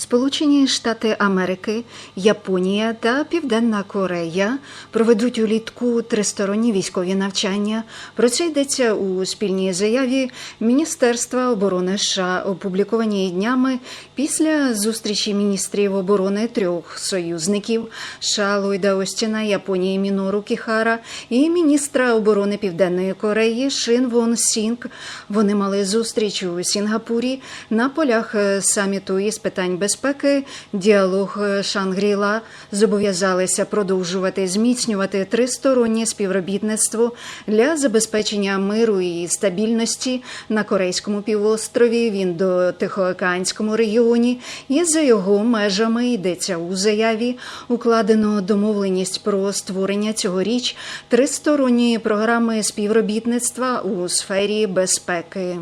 Сполучені Штати Америки, Японія та Південна Корея проведуть улітку тристоронні військові навчання. Про це йдеться у спільній заяві Міністерства оборони США, опублікованій днями після зустрічі міністрів оборони трьох союзників США Ллойда Остіна, Японії Мінору Кіхара і міністра оборони Південної Кореї Шин Вон Сінг. Вони мали зустріч у Сінгапурі на полях е, саміту із питань безпеки. Діалог е, Шангріла зобов'язалися продовжувати зміцнювати тристороннє співробітництво для забезпечення миру і стабільності на Корейському півострові, в індотихоокеанському регіоні і за його межами йдеться у заяві. Укладено домовленість про створення цьогоріч тристоронньої програми співробітництва у сфері безпеки.